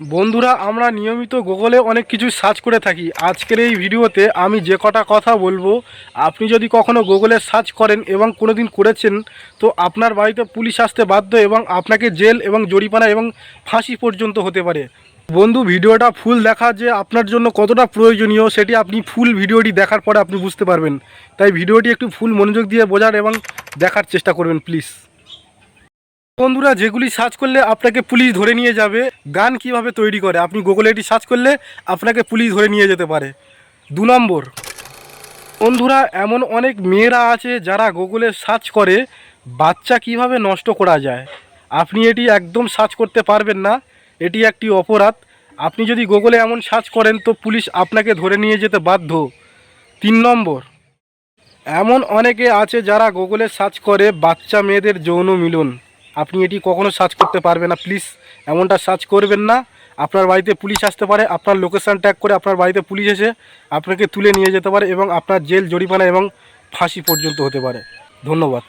বন্ধুরা, আমরা নিয়মিত গুগলে অনেক কিছু সার্চ করে থাকি। আজকের এই ভিডিওতে আমি যে কটা কথা বলব, আপনি যদি কখনো গুগলে সার্চ করেন এবং কোনো দিন করেছেন, তো আপনার বাড়িতে পুলিশ আসতে বাধ্য এবং আপনাকে জেল এবং জরিমানা এবং ফাঁসি পর্যন্ত হতে পারে। বন্ধু, ভিডিওটা ফুল দেখা যে আপনার জন্য কতটা প্রয়োজনীয়, সেটি আপনি ফুল ভিডিওটি দেখার পরে আপনি বুঝতে পারবেন। তাই ভিডিওটি একটু ফুল মনোযোগ দিয়ে বোঝার এবং দেখার চেষ্টা করবেন প্লিজ বন্ধুরা, যেগুলি সার্চ করলে আপনাকে পুলিশ ধরে নিয়ে যাবে। গান কীভাবে তৈরি করে? আপনি গুগলে এটি সার্চ করলে আপনাকে পুলিশ ধরে নিয়ে যেতে পারে। দু নম্বর, বন্ধুরা, এমন অনেক মেয়েরা আছে যারা গুগলে সার্চ করে বাচ্চা কীভাবে নষ্ট করা যায়। আপনি এটি একদম সার্চ করতে পারবেন না। এটি একটি অপরাধ। আপনি যদি গুগলে এমন সার্চ করেন, তো পুলিশ আপনাকে ধরে নিয়ে যেতে বাধ্য। তিন নম্বর, এমন অনেকে আছে যারা গুগলে সার্চ করে বাচ্চা মেয়েদের যৌন মিলন। আপনি এটি কখনো সার্চ করতে পারবেন না প্লিজ এমনটা সার্চ করবেন না। আপনার বাড়িতে পুলিশ আসতে পারে, আপনার লোকেশান ট্যাগ করে আপনার বাড়িতে পুলিশ এসে আপনাকে তুলে নিয়ে যেতে পারে এবং আপনার জেল, জরিমানা এবং ফাঁসি পর্যন্ত হতে পারে। ধন্যবাদ।